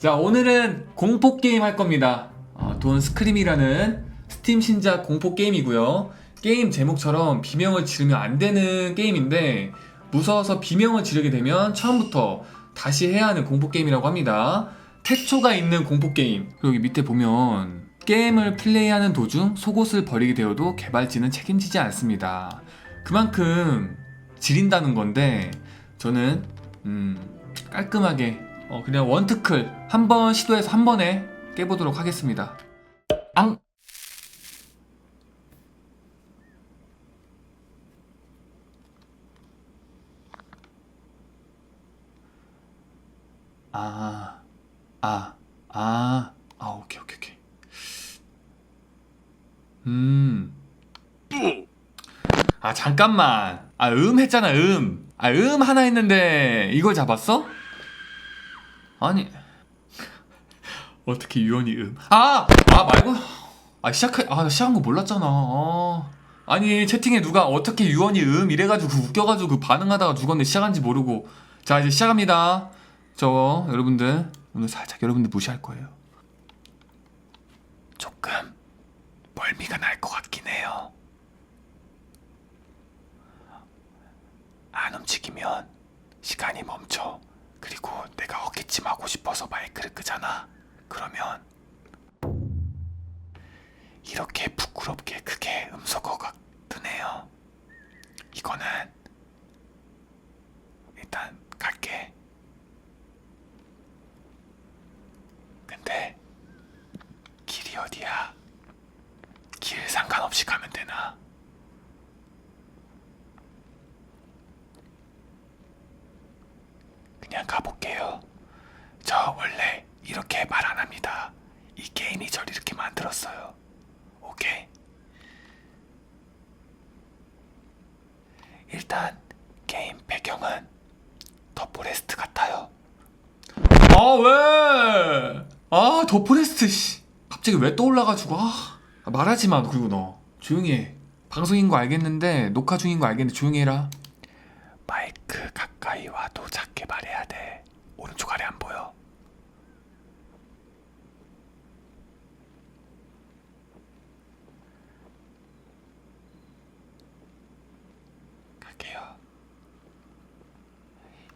자 오늘은 공포 게임 할 겁니다. 어, 돈 스크림이라는 스팀 신작 공포 게임이고요. 게임 제목처럼 비명을 지르면 안 되는 게임인데 무서워서 비명을 지르게 되면 처음부터 다시 해야 하는 공포 게임이라고 합니다. 태초가 있는 공포 게임. 여기 밑에 보면 게임을 플레이하는 도중 속옷을 버리게 되어도 개발진은 책임지지 않습니다. 그만큼 지린다는 건데 저는 음, 깔끔하게 어, 그냥 원트클 한 번 시도해서 한 번에 깨보도록 하겠습니다. 앙! 아, 아, 아, 아, 오케이, 오케이, 오케이. 음. 아, 잠깐만. 아, 음 했잖아, 음. 아, 음 하나 했는데 이걸 잡았어? 아니. 어떻게 유언이 음? 아! 아 말고? 아 시작해 아 시작한 거 몰랐잖아. 아. 아니 채팅에 누가 어떻게 유언이 음? 이래가지고 웃겨가지고 그 반응하다가 죽었네 시작한지 모르고. 자 이제 시작합니다. 저 여러분들. 오늘 살짝 여러분들 무시할 거예요. 조금 멀미가 날 것 같긴 해요. 안 움직이면 시간이 멈춰. 그리고 내가 어깨찜 하고 싶어서 마이크를 끄잖아. 그러면 이렇게 부끄럽게 크게 음소거가 뜨네요. 이거는 일단 갈게. 근데 길이 어디야? 길 상관없이 가면 되나? 그냥 가볼게요. 저 원래 이렇게 말 안 합니다. 이 게임이 저를 이렇게 만들었어요. 오케이? 일단 게임 배경은 더 포레스트 같아요. 아 왜? 아 더 포레스트 씨. 갑자기 왜 떠올라가지고 아 말하지 마 그리고 너 조용히 해. 방송인 거 알겠는데 녹화 중인 거 알겠는데 조용히 해라. 마이크 가까이 와도 작게 말해야 돼. 오른쪽 아래 안 보여. 갈게요.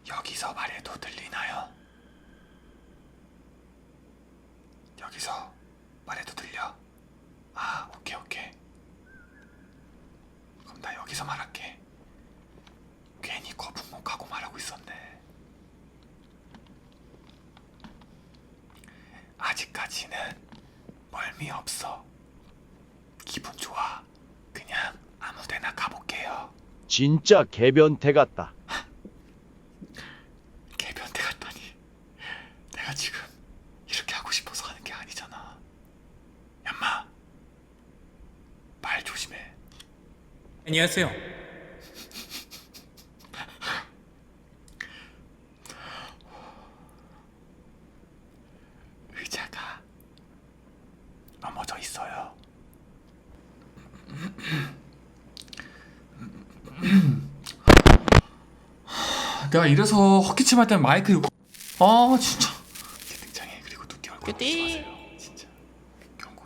여기서 말해도 들리나요? 여기서 말해도 들려? 아, 오케이, 오케이. 그럼 나 여기서 말할게. 괜히 거북 목 하고 말하고 있었네. 아직까지는 멀미 없어. 기분 좋아. 그냥 아무데나 가볼게요. 진짜 개변태 같다. 개변태 같다니. 내가 지금 이렇게 하고 싶어서 하는 게 아니잖아. 얌마. 말 조심해. 안녕하세요. 의자가 넘어져 있어요. 내가 이래서 헛기침 할 때는 마이크 이거 아 진짜 채팅창에 그리고 두께 얼굴 끄띠. 조심하세요 진짜 경고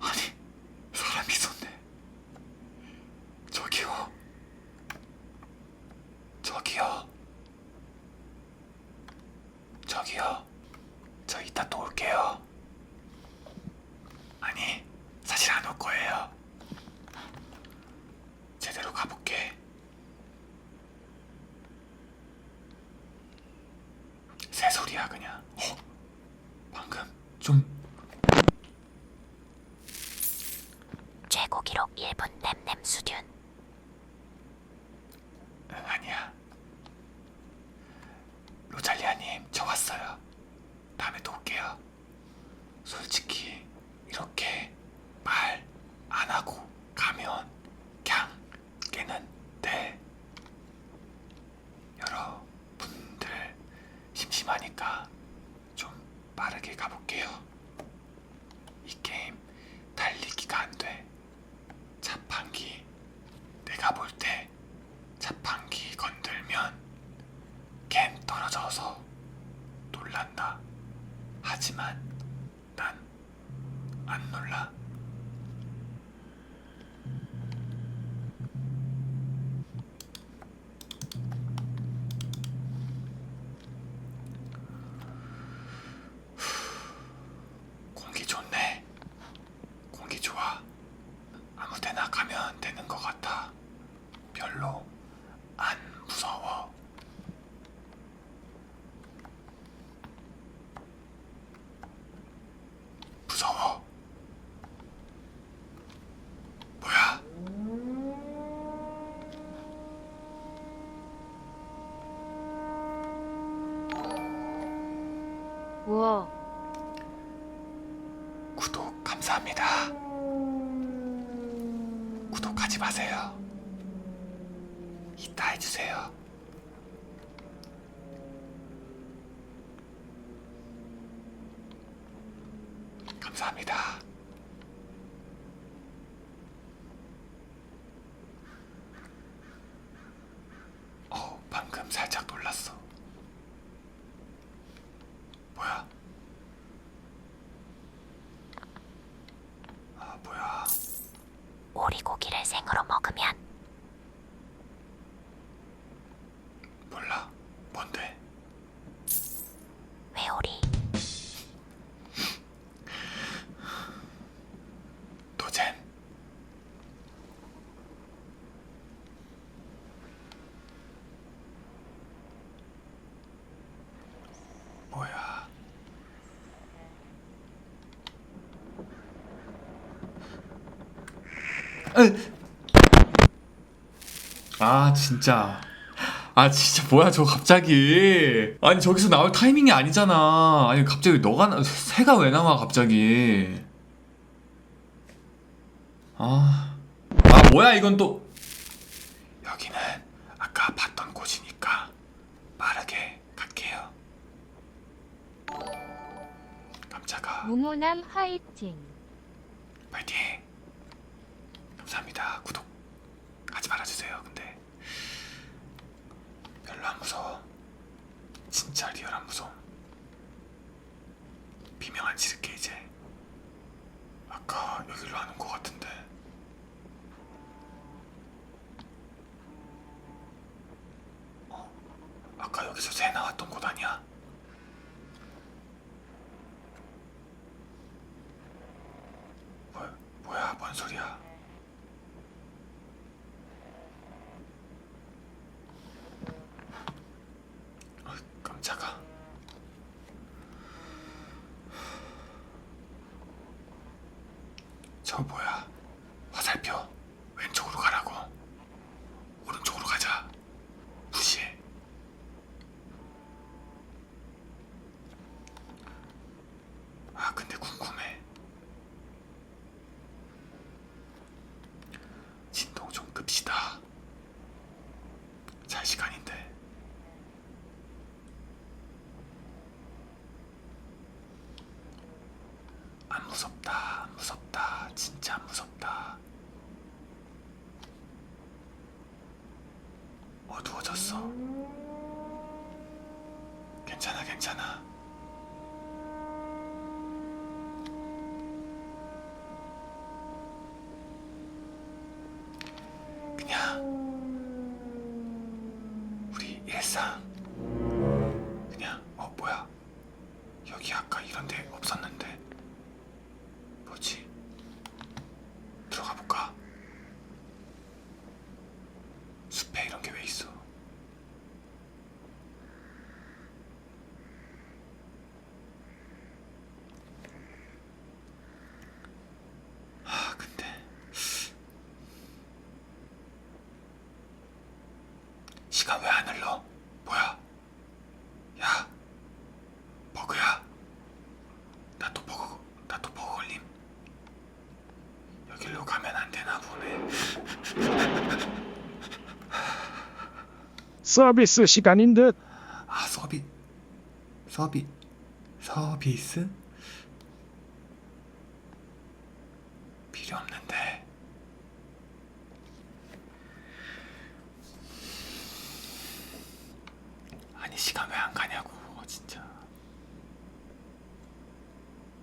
아니 사람이 있었네 저기요 저기요 저기요 저 이따 또 올게요 아니 사실 안 올 거예요 제대로 가볼게 새소리야 그냥 어? 방금 좀 최고 기록 1분 램램 수준 응, 아니야 로잘리아님 저 왔어요 다음에 또 올게요 솔직히 이렇게 말 안 하고 가면 그냥 깨는데 여러분들 심심하니까 좀 빠르게 가볼게요 이 게임 달리기가 안 돼 자판기 내가 볼 때 자판기 건들면 떨어져서 놀란다. 하지만 난 안 놀라. 공기 좋네. 공기 좋아. 아무 데나 가면 되는 것 같아. 별로 안 무서워. 무서워. 뭐야? 우와, 구독 감사합니다. 구독하지 마세요. 이따 해주세요. 감사합니다. 어, 방금 살짝 놀랐어. 뭐야? 아, 뭐야? 오리고기를 생으로 먹으면 몰라. 뭔데? 회오리 도젠. 뭐야? 아 진짜. 아 진짜 뭐야 저 갑자기. 아니 저기서 나올 타이밍이 아니잖아. 아니 갑자기 너가 나, 새가 왜 나와 갑자기. 아, 아 뭐야 이건 또. 여기는 아까 봤던 곳이니까 빠르게 갈게요. 깜짝아 무모남 화이팅. 파이팅 감사합니다 구독 하지 말아주세요 근데 별로 안 무서워 진짜 리얼 안 무서워 비명 안 지를게 이제 아까 여기로 하는 것 같은데 어? 아까 여기서 새 나왔던 곳 아니야? 뭐, 뭐야 뭔 소리야 어, 깜짝아 저 뭐야? 화살표. 왼쪽으로 가라고. 오른쪽으로 가자. 무시해. 아 근데 궁금해. 진동 좀 끕시다. 잘 시간인데. 안 무섭다 진짜 안 무섭다. 어두워졌어. 괜찮아 괜찮아. 그냥 우리 일상. 그냥 어 뭐야? 여기 아까 이런 데 없었는데 뭐지 들어가 볼까 숲에 이런 게 왜 있어 아 근데 시간 왜 안 흘러? 뭐야? 야, 버그야. 나 또 버그, 나 또 버그 걸림. 여기로 가면 안 되나 보네. 서비스 시간인 듯. 아, 서비, 서비, 서비스? 필요 없는데. 아니 아니 시간 왜 안 가냐고 진짜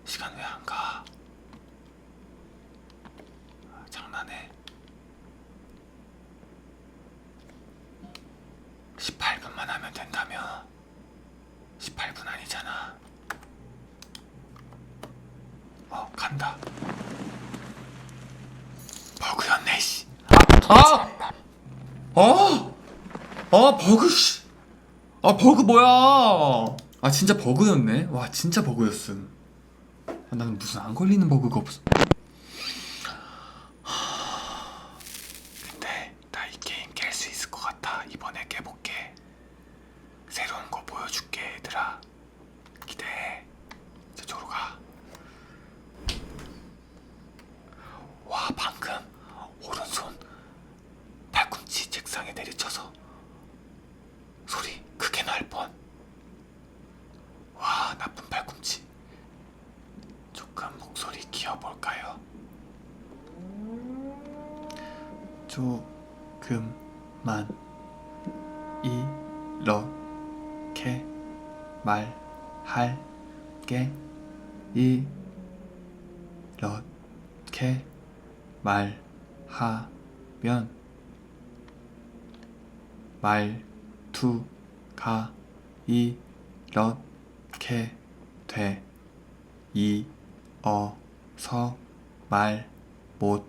시간 왜 안 가? 아, 장난해 18분만 하면 된다며 18분 아니잖아 어 간다 버그였네 씨 아! 어! 아 버그 씨. 아 버그 뭐야? 아 진짜 버그였네. 와 진짜 버그였음. 아, 나는 무슨 안 걸리는 버그가 없어. 하, 근데 나 이 게임 깰 수 있을 것 같아. 이번에 깨볼게. 새로운 거 보여줄게 얘들아. 기대해. 저쪽으로 가. 와 방금 오른손 팔꿈치 책상에 내리쳐서 소리 크게 날 뻔. 와, 나쁜 팔꿈치. 조금 목소리 키워볼까요? 조금만 이렇게 말할게 이렇게 말하면 말투가 이렇게 돼. 이어서 말 못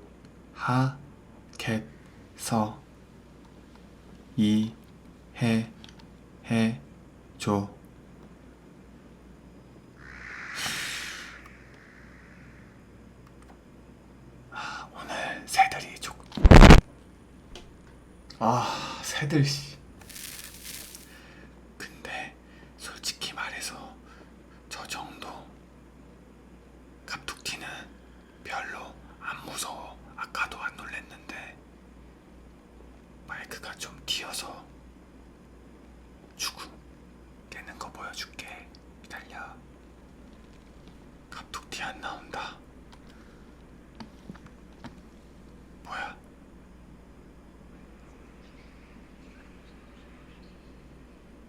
하겠어. 이해해줘. 아, 오늘 새들이 조... 아 새들 씨 근데 솔직히 말해서 저 정도 갑툭튀는 별로 안 무서워 아까도 안 놀랬는데 마이크가 좀 튀어서 죽음 깨는 거 보여줄게 기다려 갑툭튀 안 나온다. 뭐야?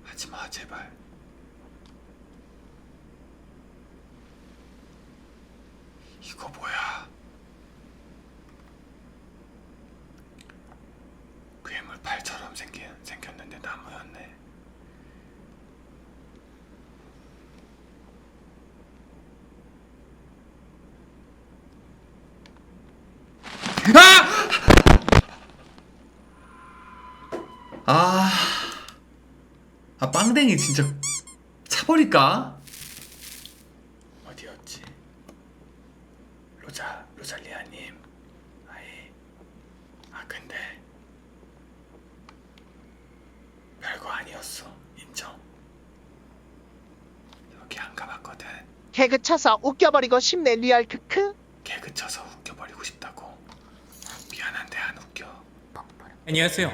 하지마 제발 이거 뭐야 괴물팔처럼 생긴, 생겼는데 나무였네 아! 아, 아 빵댕이 진짜 차버릴까? 어디였지? 로자 로잘리아님, 아이, 아 근데 별거 아니었어 인정. 여기 안 가봤거든. 개그 쳐서 웃겨버리고 싶네 리얼 크크 개그 쳐서 웃겨버리고 싶다고. 미안한데 안 웃겨. 안녕하세요.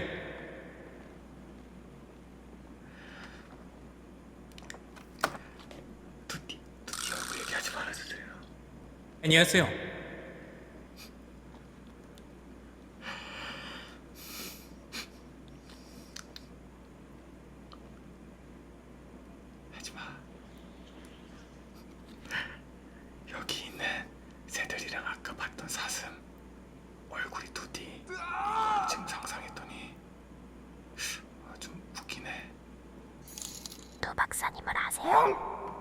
두띠 두띠 얼굴 얘기하지 말아주세요. 안녕하세요. 하지 마. 여기 있는 새들이랑 아까 봤던 사슴 얼굴이 두디 지금 상상했더니 아, 좀 웃기네. 두 박사님을 아세요?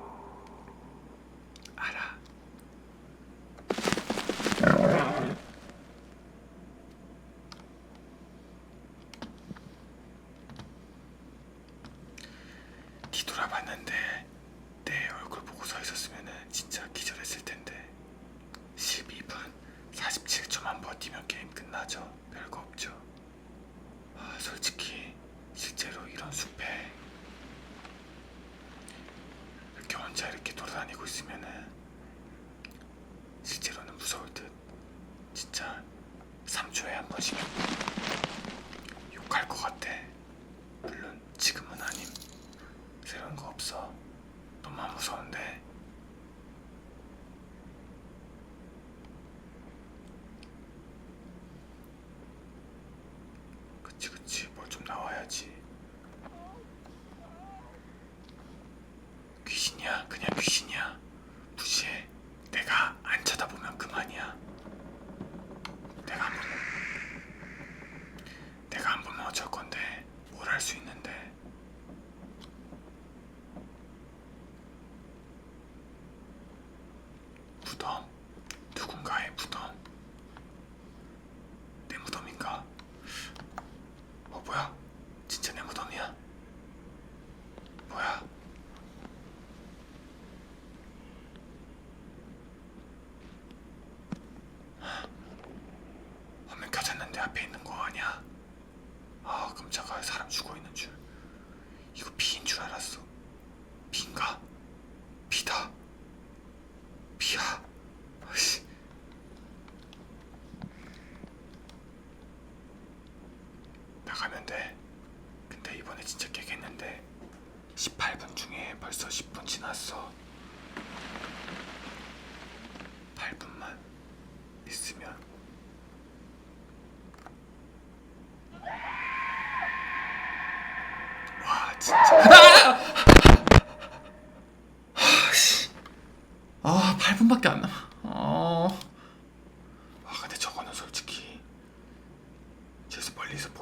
알아. 뒤돌아봤는데 내 얼굴 보고 서 있었으면은 진짜 기절했을 텐데 12분 47초만 버티면 게임 끝나죠. 별거 없죠. 아, 솔직히 실제로 이런 숲에 이렇게 혼자 이렇게 돌아다니고 있으면은 실제로는 무서울 듯 진짜 3초에 한 번씩 욕할 것 같아 물론 지금은 아님 새로운 거 없어 너무 안 무서운데. 그치 그치. 뭐 좀 나와야지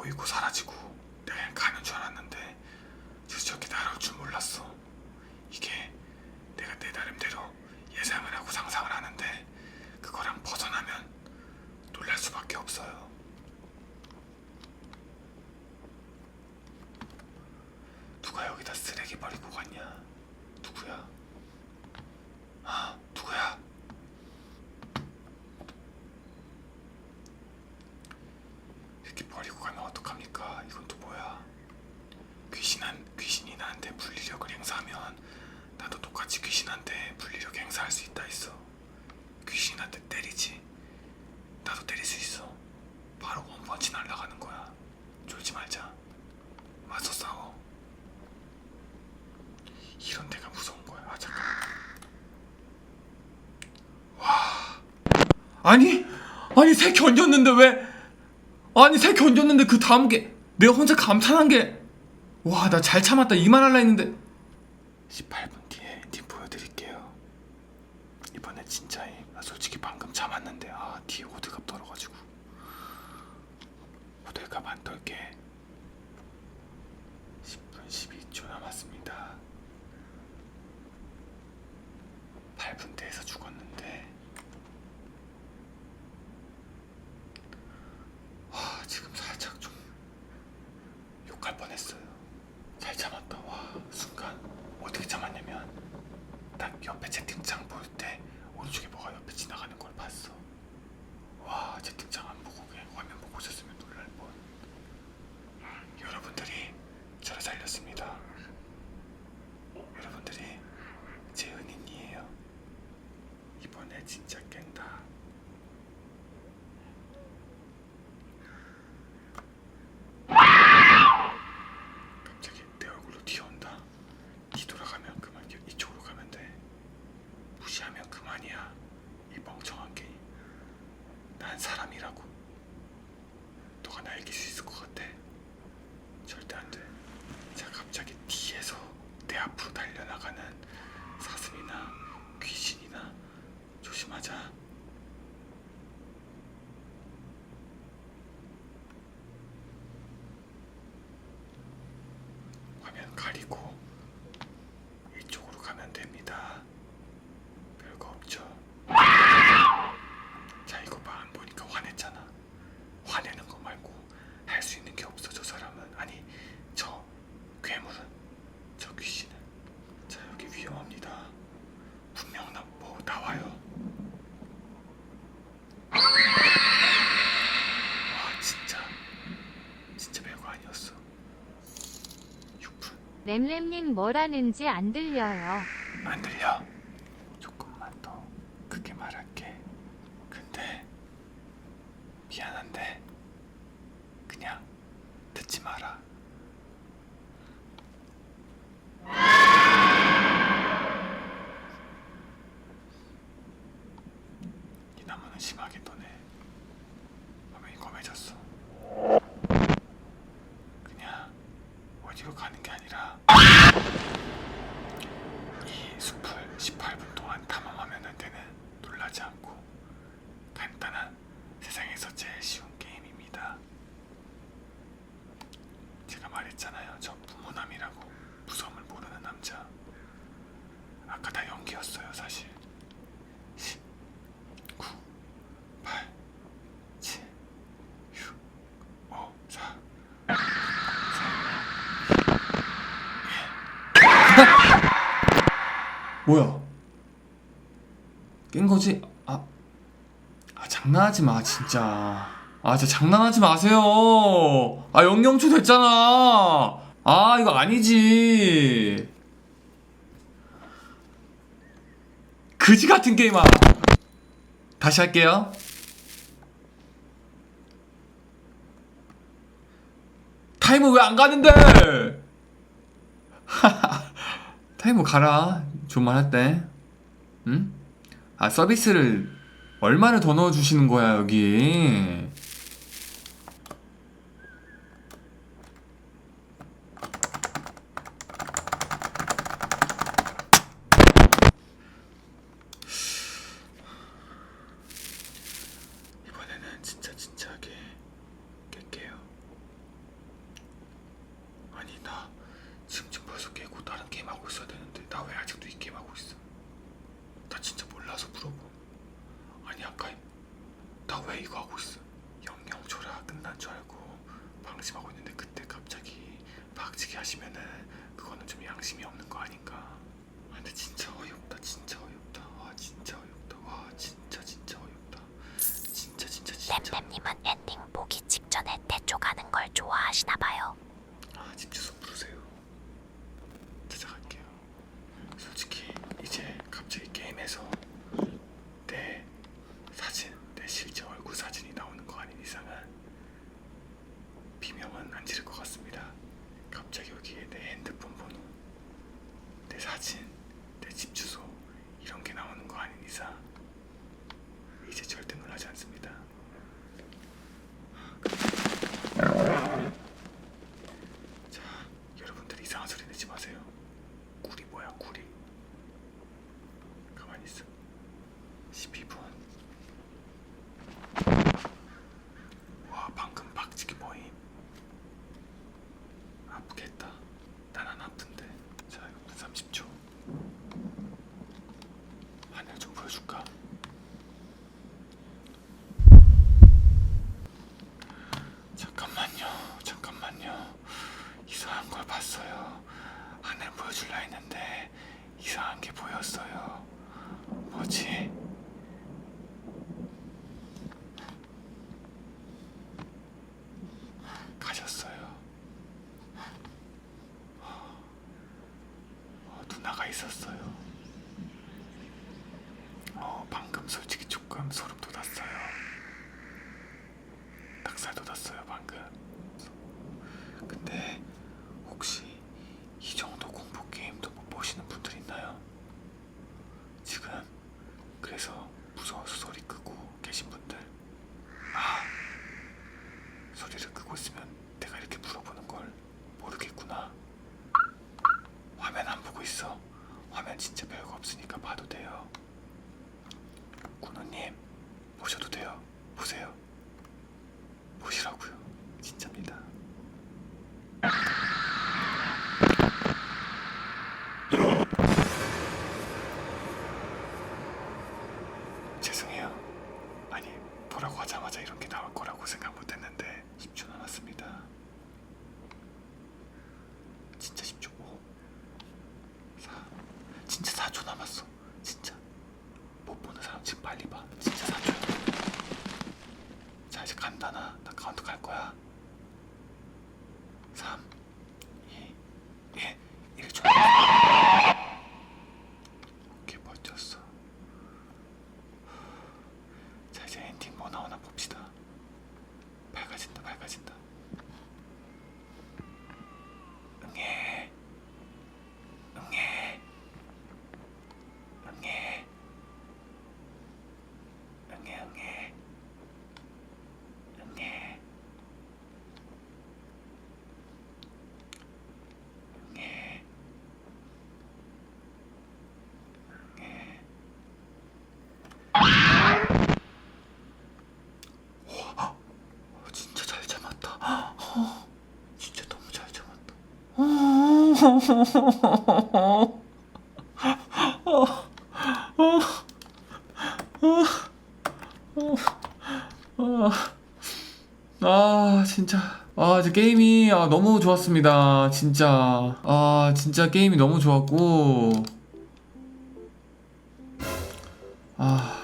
보이고 사라지고 내가 가는 줄 알았는데 저렇게 날아올 줄 몰랐어. 이게 내가 내 나름대로 예상을 하고 상상을 하는데 그거랑 벗어나면 놀랄 수밖에 없어요. 누가 여기다 쓰레기 버리고 갔냐? 누구야? 아, 누구야? 이런 데가 무서운 거야. 아, 잠깐. 와. 아니, 아니 새 견뎠는데 왜? 아니 새 견뎠는데 그 다음 게 내가 혼자 감탄한 게 와, 나 잘 참았다 이만 할라 했는데 18분 뒤에 님 보여드릴게요. 이번에 진짜임. 솔직히 방금 참았는데 아 뒤에 호드갑 떨어가지고 호들갑 안 떨게 最高 램램님 뭐라는지 안 들려요. 안 들려. 뭐야? 깬 거지? 아, 아 장난하지 마 진짜. 아 진짜 장난하지 마세요. 아 영영초 됐잖아. 아 이거 아니지. 그지 같은 게임아. 다시 할게요. 타이머 왜 안 가는데? 타이머 가라. 주문할 때 응? 아 서비스를 얼마를 더 넣어주시는 거야 여기 이번에는 진짜 진짜 안질것 같습니다. 갑자기 여기에 내 핸드폰 번호, 내 사진, 내 집 주소 이런 게 나오는 거 아닌 이상 이제 절대 놀라지 않습니다. 있었는데 이상한 게 보였어요. 뭐지? 밝아진다 밝아진다. 응애 아 진짜. 아 이제 게임이 아, 너무 좋았습니다. 진짜. 아 진짜 게임이 너무 좋았고. 아,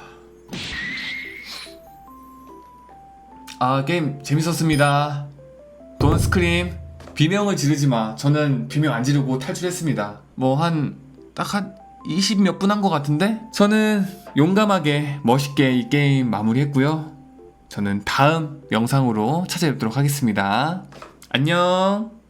아 게임 재밌었습니다. 돈 스크림. 비명을 지르지 마. 저는 비명 안 지르고 탈출했습니다. 뭐 한, 딱 한 20 몇 분 한 것 같은데? 저는 용감하게, 멋있게 이 게임 마무리했고요. 저는 다음 영상으로 찾아뵙도록 하겠습니다. 안녕!